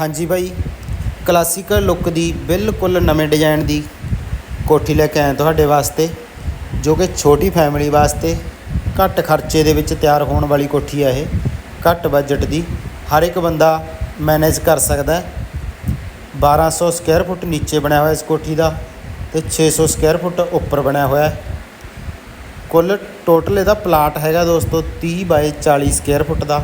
ਹਾਂਜੀ ਬਾਈ classical look ਦੀ ਬਿਲਕੁਲ ਨਵੇਂ ਡਿਜ਼ਾਈਨ ਦੀ ਕੋਠੀ ਲੈ ਕੇ ਆਏ ਤੁਹਾਡੇ ਵਾਸਤੇ, ਜੋ ਕਿ ਛੋਟੀ ਫੈਮਿਲੀ ਵਾਸਤੇ ਘੱਟ ਖਰਚੇ ਦੇ ਵਿੱਚ ਤਿਆਰ ਹੋਣ ਵਾਲੀ ਕੋਠੀ ਹੈ ਇਹ, ਘੱਟ ਬਜਟ ਦੀ, ਹਰ ਇੱਕ ਬੰਦਾ ਮੈਨੇਜ ਕਰ ਸਕਦਾ ਹੈ। 1200 ਸਕੁਅਰ ਫੁੱਟ ਨੀਚੇ ਬਣਿਆ ਹੋਇਆ ਇਸ ਕੋਠੀ ਦਾ ਤੇ 600 ਸਕੁਅਰ ਫੁੱਟ ਉੱਪਰ ਬਣਿਆ ਹੋਇਆ ਹੈ। ਕੁੱਲ ਟੋਟਲ ਇਹਦਾ ਪਲਾਟ ਹੈਗਾ ਦੋਸਤੋ 30 ਬਾਈ 40 ਸਕੁਅਰ ਫੁੱਟ ਦਾ।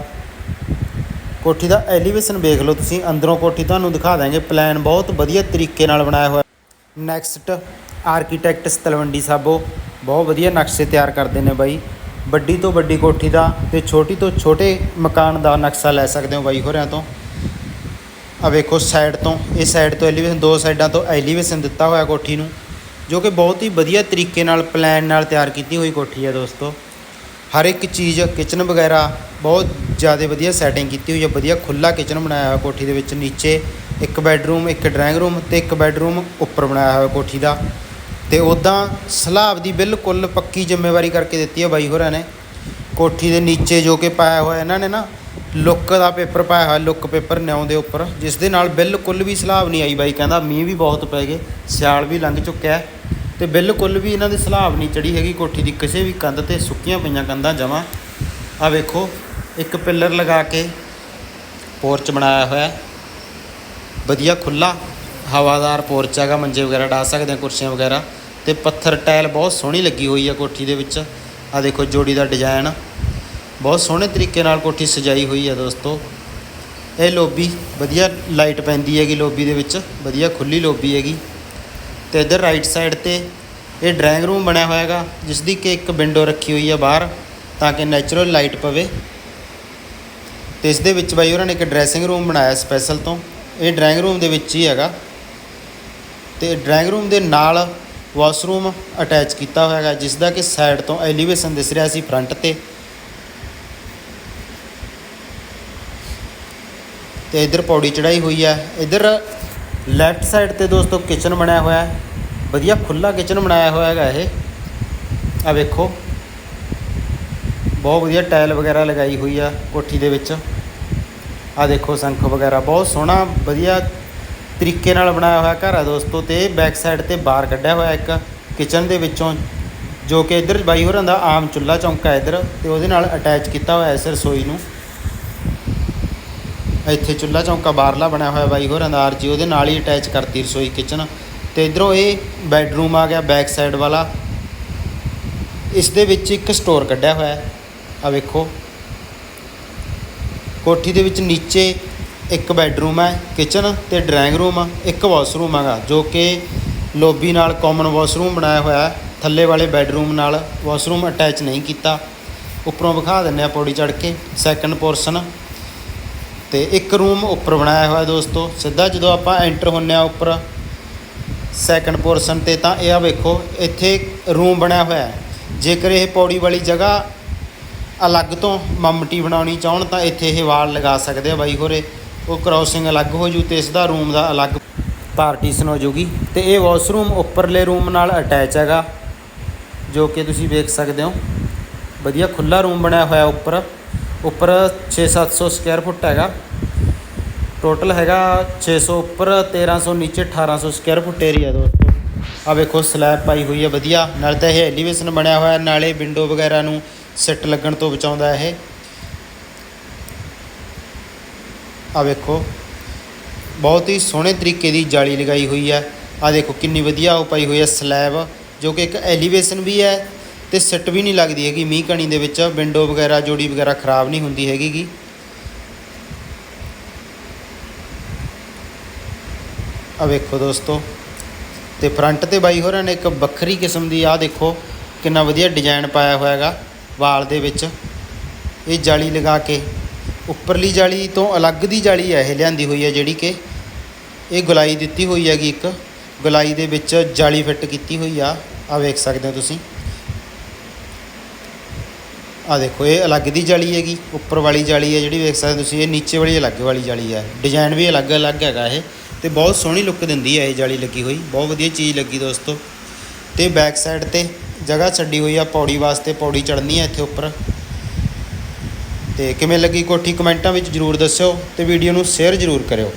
ਕੋਠੀ ਦਾ ਐਲੀਵੇਸ਼ਨ ਵੇਖ ਲਓ ਤੁਸੀਂ, ਅੰਦਰੋਂ ਕੋਠੀ ਤੁਹਾਨੂੰ ਦਿਖਾ ਦਾਂਗੇ ਪਲਾਨ ਬਹੁਤ ਵਧੀਆ ਤਰੀਕੇ ਨਾਲ ਬਣਾਇਆ ਹੋਇਆ। Next architect Talwandi Sabo. ਬਹੁਤ ਵਧੀਆ ਨਕਸ਼ੇ ਤਿਆਰ ਕਰਦੇ ਨੇ ਬਾਈ। ਵੱਡੀ ਤੋਂ ਵੱਡੀ ਕੋਠੀ ਦਾ ਤੇ ਛੋਟੀ ਤੋਂ ਛੋਟੇ ਮਕਾਨ ਦਾ ਨਕਸ਼ਾ ਲੈ ਸਕਦੇ ਹੋ ਬਾਈ ਹੋਰਿਆਂ ਤੋਂ। ਆ ਵੇਖੋ ਸਾਈਡ ਤੋਂ। ਇਹ ਸਾਈਡ ਤੋਂ ਐਲੀਵੇਸ਼ਨ, ਦੋ ਸਾਈਡਾਂ ਤੋਂ ਐਲੀਵੇਸ਼ਨ ਦਿੱਤਾ ਹੋਇਆ ਕੋਠੀ ਨੂੰ, ਜੋ ਕਿ ਬਹੁਤ ਹੀ ਵਧੀਆ ਤਰੀਕੇ ਨਾਲ ਪਲਾਨ ਨਾਲ ਤਿਆਰ ਕੀਤੀ ਹੋਈ ਕੋਠੀ ਹੈ ਦੋਸਤੋ। ਹਰ ਇੱਕ ਚੀਜ਼ ਕਿਚਨ ਵਗੈਰਾ ਬਹੁਤ ਜ਼ਿਆਦਾ ਵਧੀਆ ਸੈਟਿੰਗ ਕੀਤੀ ਹੋਈ ਹੈ ਵਧੀਆ ਖੁੱਲਾ ਕਿਚਨ ਬਣਾਇਆ ਹੋਇਆ ਕੋਠੀ ਦੇ ਵਿੱਚ, ਨੀਚੇ ਇੱਕ ਬੈੱਡਰੂਮ ਇੱਕ ਡਰਾਇੰਗ ਰੂਮ ਤੇ ਇੱਕ ਬੈੱਡਰੂਮ ਉੱਪਰ ਬਣਾਇਆ ਹੋਇਆ ਕੋਠੀ ਦਾ। ਤੇ ਉਦਾਂ ਸਲਾਬ ਦੀ ਬਿਲਕੁਲ ਪੱਕੀ ਜ਼ਿੰਮੇਵਾਰੀ ਕਰਕੇ ਦਿੱਤੀ ਹੈ ਬਾਈ ਹੋਰਾਂ ਨੇ। ਕੋਠੀ ਦੇ ਨੀਚੇ ਜੋ ਕਿ ਪਾਇਆ ਹੋਇਆ ਇਹਨਾਂ ਨੇ ਨਾ ਲੁੱਕ ਦਾ ਪੇਪਰ ਪਾਇਆ ਹੋਇਆ ਲੁੱਕ ਪੇਪਰ ਨਿਉਂ ਦੇ ਉੱਪਰ, ਜਿਸ ਦੇ ਨਾਲ ਬਿਲਕੁਲ ਵੀ ਸਲਾਬ ਨਹੀਂ ਆਈ ਬਾਈ, ਕਹਿੰਦਾ ਮੀਂਹ ਵੀ ਬਹੁਤ ਪੈ ਗਏ, ਸਿਆਲ ਵੀ ਲੰਘ ਚੁੱਕਿਆ ਹੈ। ਤੇ ਬਿਲਕੁਲ ਵੀ ਇਹਨਾਂ ਦੀ ਸਲਾਬ ਨਹੀਂ ਚੜੀ ਹੈਗੀ ਕੋਠੀ ਦੀ, ਕਿਸੇ ਵੀ ਕੰਧ ਤੇ ਸੁੱਕੀਆਂ ਪਈਆਂ ਕੰਧਾਂ ਜਮਾਂ। ਆ ਵੇਖੋ ਇੱਕ ਪਿੱਲਰ ਲਗਾ ਕੇ ਪੋਰਚ ਬਣਾਇਆ ਹੋਇਆ ਵਧੀਆ ਖੁੱਲਾ ਹਵਾਦਾਰ ਪੋਰਚ ਹੈਗਾ, ਮੰਜੇ ਵਗੈਰਾ ਡਾ ਸਕਦੇ ਆ ਕੁਰਸੀਆਂ ਵਗੈਰਾ। ਤੇ ਪੱਥਰ ਟਾਇਲ ਬਹੁਤ ਸੋਹਣੀ ਲੱਗੀ ਹੋਈ ਹੈ ਕੋਠੀ ਦੇ ਵਿੱਚ। ਆ ਦੇਖੋ ਜੋੜੀ ਦਾ ਡਿਜ਼ਾਈਨ ਬਹੁਤ ਸੋਹਣੇ ਤਰੀਕੇ ਨਾਲ ਕੋਠੀ ਸਜਾਈ ਹੋਈ ਹੈ ਦੋਸਤੋ। ਇਹ ਲੋਬੀ ਵਧੀਆ ਲਾਈਟ ਪੈਂਦੀ ਹੈਗੀ ਲੋਬੀ ਦੇ ਵਿੱਚ, ਵਧੀਆ ਖੁੱਲੀ ਲੋਬੀ ਹੈਗੀ। ਤੇ ਇਧਰ ਰਾਈਟ ਸਾਈਡ ਤੇ ਇਹ ਡਰਾਇੰਗ ਰੂਮ ਬਣਿਆ ਹੋਇਆ ਹੈਗਾ, ਜਿਸ ਦੀ ਕਿ ਇੱਕ ਵਿੰਡੋ ਰੱਖੀ ਹੋਈ ਹੈ ਬਾਹਰ, ਤਾਂ ਕਿ ਨੈਚੁਰਲ ਲਾਈਟ ਪਵੇ। ਤੇ ਇਸ ਦੇ ਵਿੱਚ ਬਾਈ, ਉਹਨਾਂ ਨੇ ਇੱਕ ਡਰੈਸਿੰਗ ਰੂਮ ਬਣਾਇਆ ਸਪੈਸ਼ਲ ਤੋਂ। ਇਹ ਡਰਾਇੰਗ ਰੂਮ ਦੇ ਵਿੱਚ ਹੀ ਹੈਗਾ। ਤੇ ਡਰਾਇੰਗ ਰੂਮ ਦੇ ਨਾਲ ਵਾਸ਼ਰੂਮ ਅਟੈਚ ਕੀਤਾ ਹੋਇਆ ਹੈਗਾ, ਜਿਸ ਦਾ ਕਿ ਸਾਈਡ ਤੋਂ ਐਲੀਵੇਸ਼ਨ ਦਿਸ ਰਿਹਾ ਸੀ ਫਰੰਟ ਤੇ। ਤੇ ਇਧਰ ਪੌੜੀ ਚੜਾਈ ਹੋਈ ਹੈ। ਇਧਰ ਲੈਫਟ ਸਾਈਡ ਤੇ ਦੋਸਤੋ ਕਿਚਨ ਬਣਾਇਆ ਹੋਇਆ ਹੈ। ਵਧੀਆ ਖੁੱਲਾ ਕਿਚਨ ਬਣਾਇਆ ਹੋਇਆ ਹੈਗਾ ਇਹ। ਆ ਵੇਖੋ। ਬਹੁਤ ਵਧੀਆ ਟਾਇਲ ਵਗੈਰਾ ਲਗਾਈ ਹੋਈ ਆ ਕੋਠੀ ਦੇ ਵਿੱਚ। ਆ ਦੇਖੋ ਸੰਖ ਵਗੈਰਾ, ਬਹੁਤ ਸੋਹਣਾ, ਵਧੀਆ ਤਰੀਕੇ ਨਾਲ ਬਣਾਇਆ ਹੋਇਆ ਘਰ ਆ ਦੋਸਤੋ ਤੇ ਬੈਕ ਸਾਈਡ ਤੇ ਬਾਹਰ ਕੱਢਿਆ ਹੋਇਆ ਇੱਕ ਕਿਚਨ ਦੇ ਵਿੱਚੋਂ, ਜੋ ਕਿ ਇੱਧਰ ਬਾਈ ਹੋਰਾਂ ਦਾ ਆਮ ਚੁੱਲ੍ਹਾ ਚੌਂਕਾ ਇੱਧਰ ਤੇ ਉਹਦੇ ਨਾਲ ਅਟੈਚ ਕੀਤਾ ਹੋਇਆ ਇਸ ਰਸੋਈ ਨੂੰ। ਇੱਥੇ ਚੁੱਲ੍ਹਾ ਚੌਂਕਾ ਬਾਹਰਲਾ ਬਣਿਆ ਹੋਇਆ ਬਾਈ ਹੋਰਾਂ ਦਾ ਆਰਜੀ, ਉਹਦੇ ਨਾਲ ਹੀ ਅਟੈਚ ਕਰਤੀ ਰਸੋਈ ਕਿਚਨ ਤੇ ਇਧਰੋਂ ਇਹ ਬੈੱਡਰੂਮ ਆ ਗਿਆ ਬੈਕ ਸਾਈਡ ਵਾਲਾ। ਇਸ ਦੇ ਵਿੱਚ ਇੱਕ ਸਟੋਰ ਕੱਢਿਆ ਹੋਇਆ। ਆ ਵੇਖੋ। ਕੋਠੀ ਦੇ ਵਿੱਚ ਨੀਚੇ ਇੱਕ ਬੈੱਡਰੂਮ ਹੈ, ਕਿਚਨ ਤੇ ਡਰਾਇੰਗ ਰੂਮ ਆ, ਇੱਕ ਵਾਸ਼ਰੂਮ ਹੈਗਾ, ਜੋ ਕਿ ਲੋਬੀ ਨਾਲ ਕਾਮਨ ਵਾਸ਼ਰੂਮ ਬਣਾਇਆ ਹੋਇਆ ਹੈ। ਥੱਲੇ ਵਾਲੇ ਬੈੱਡਰੂਮ ਨਾਲ ਵਾਸ਼ਰੂਮ ਅਟੈਚ ਨਹੀਂ ਕੀਤਾ। ਉੱਪਰੋਂ ਵਿਖਾ ਦਿੰਨੇ ਆ ਪੌੜੀ ਚੜ੍ਹ ਕੇ ਸੈਕੰਡ ਪੋਰਸ਼ਨ ਤੇ ਇੱਕ ਰੂਮ ਉੱਪਰ ਬਣਾਇਆ ਹੋਇਆ ਦੋਸਤੋ, ਸਿੱਧਾ ਜਦੋਂ ਆਪਾਂ ਐਂਟਰ ਹੁੰਨੇ ਆ ਉੱਪਰ ਸੈਕੰਡ ਪੋਰਸ਼ਨ ਤੇ ਤਾਂ ਇਹ ਆ ਵੇਖੋ, ਇੱਥੇ ਰੂਮ ਬਣਿਆ ਹੋਇਆ ਹੈ। ਜੇਕਰ ਇਹ ਪੌੜੀ ਵਾਲੀ ਜਗ੍ਹਾ ਅਲੱਗ ਤੋਂ ਮਮਟੀ ਬਣਾਉਣੀ ਚਾਹਣ ਤਾਂ ਇੱਥੇ ਇਹ ਵਾਲ ਲਗਾ ਸਕਦੇ ਆ ਬਾਈ ਹੋਰੇ। ਉਹ ਕ੍ਰਾਸਿੰਗ ਅਲੱਗ ਹੋ ਜੂ ਤੇ ਇਸ ਦਾ ਰੂਮ ਦਾ ਅਲੱਗ ਪਾਰਟੀਸ਼ਨ ਹੋ ਜੂਗੀ। ਤੇ ਇਹ ਵਾਸ਼ਰੂਮ ਉੱਪਰਲੇ ਰੂਮ ਨਾਲ ਅਟੈਚ ਹੈਗਾ, ਜੋ ਕਿ ਤੁਸੀਂ ਵੇਖ ਸਕਦੇ ਹੋ। ਵਧੀਆ ਖੁੱਲਾ ਰੂਮ ਬਣਿਆ ਹੋਇਆ ਉੱਪਰ। ਉੱਪਰ 6-700 ਸਕੁਅਰ ਫੁੱਟ ਹੈਗਾ। ਟੋਟਲ ਹੈਗਾ 600 ਉੱਪਰ 1300 ਨੀਚੇ 1800 ਸਕੁਅਰ ਫੁੱਟ ਏਰੀਆ ਦੋਸਤੋ। ਆ ਵੇਖੋ ਸਲੈਬ ਪਾਈ ਹੋਈ ਹੈ, ਵਧੀਆ। ਨਾਲ ਤਾਂ ਇਹ ਐਲੀਵੇਸ਼ਨ ਬਣਿਆ ਹੋਇਆ, ਨਾਲੇ ਵਿੰਡੋ ਵਗੈਰਾ ਨੂੰ ਸਿੱਟ ਲੱਗਣ ਤੋਂ ਬਚਾਉਂਦਾ ਇਹ। ਆ ਵੇਖੋ, ਬਹੁਤ ਹੀ ਸੋਹਣੇ ਤਰੀਕੇ ਦੀ ਜਾਲੀ ਲਗਾਈ ਹੋਈ ਹੈ। ਆ ਦੇਖੋ, ਕਿੰਨੀ ਵਧੀਆ ਉਹ ਪਾਈ ਹੋਈ ਹੈ ਸਲੈਬ, ਜੋ ਕਿ ਇੱਕ ਐਲੀਵੇਸ਼ਨ ਵੀ ਹੈ ਤੇ ਸਿੱਟ ਵੀ ਨਹੀਂ ਲੱਗਦੀ ਹੈਗੀ ਮੀਂਹ ਕਣੀ ਦੇ ਵਿੱਚ। ਵਿੰਡੋ ਵਗੈਰਾ, ਜੋੜੀ ਵਗੈਰਾ ਖਰਾਬ ਨਹੀਂ ਹੁੰਦੀ ਹੈਗੀ ਗੀ। ਆ ਵੇਖੋ ਦੋਸਤੋ, ਤੇ ਫਰੰਟ ਤੇ ਬਾਈ ਹੋਰਾਂ ਨੇ ਇੱਕ ਵੱਖਰੀ ਕਿਸਮ ਦੀ ਆ ਦੇਖੋ, ਕਿੰਨਾ ਵਧੀਆ ਡਿਜ਼ਾਈਨ ਪਾਇਆ ਹੋਇਆ ਹੈਗਾ। ਵਾਲ ਦੇ ਵਿੱਚ ਇਹ ਜਾਲੀ ਲਗਾ ਕੇ ਉੱਪਰਲੀ ਜਾਲੀ ਤੋਂ ਅਲੱਗ ਦੀ ਜਾਲੀ ਹੈ ਇਹ ਲਿਆਂਦੀ ਹੋਈ ਹੈ ਜਿਹੜੀ ਕਿ ਇਹ ਗੁਲਾਈ ਦਿੱਤੀ ਹੋਈ ਹੈਗੀ ਇੱਕ ਗੁਲਾਈ ਦੇ ਵਿੱਚ ਜਾਲੀ ਫਿੱਟ ਕੀਤੀ ਹੋਈ ਆ। ਆ ਵੇਖ ਸਕਦੇ ਹੋ ਤੁਸੀਂ। ਆ ਦੇਖੋ, ਇਹ ਅਲੱਗ ਦੀ ਜਾਲੀ ਹੈਗੀ, ਉੱਪਰ ਵਾਲੀ ਜਾਲੀ ਹੈ ਜਿਹੜੀ ਵੇਖ ਸਕਦੇ ਤੁਸੀਂ, ਇਹ ਨੀਚੇ ਵਾਲੀ ਅਲੱਗ ਵਾਲੀ ਜਾਲੀ ਹੈ ਡਿਜ਼ਾਈਨ ਵੀ ਅਲੱਗ-ਅਲੱਗ ਹੈਗਾ ਇਹ ਤੇ ਬਹੁਤ ਸੋਹਣੀ ਲੁੱਕ ਦਿੰਦੀ ਹੈ ਇਹ ਜਾਲੀ ਲੱਗੀ ਹੋਈ, ਬਹੁਤ ਵਧੀਆ ਚੀਜ਼ ਲੱਗੀ ਦੋਸਤੋ। ਤੇ ਬੈਕ ਸਾਈਡ ਤੇ ਜਗ੍ਹਾ ਛੱਡੀ ਹੋਈ ਆ, ਪੌੜੀ ਵਾਸਤੇ ਪੌੜੀ ਚੜ੍ਹਨੀ ਆ ਇੱਥੇ ਉੱਪਰ। ਤੇ ਕਿਵੇਂ ਲੱਗੀ ਕੋਠੀ? ਕਮੈਂਟਾਂ ਵਿੱਚ ਜਰੂਰ ਦੱਸਿਓ ਤੇ ਵੀਡੀਓ ਨੂੰ ਸ਼ੇਅਰ ਜਰੂਰ ਕਰਿਓ।